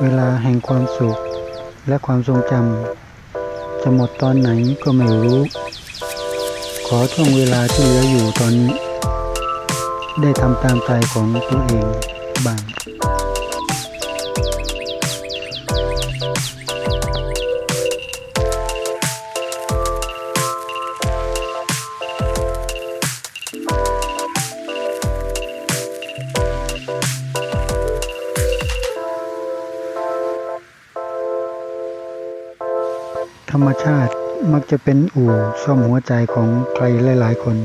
เวลาแห่งความสุข และความทรงจำจะหมดตอนไหนก็ไม่รู้ ขอช่วงเวลาที่เหลืออยู่ตอนนี้ ได้ทำตามใจของตัวเองบ้าง ธรรมชาติมักจะเป็นอู่ซ่อมหัวใจของใครหลาย ๆ คน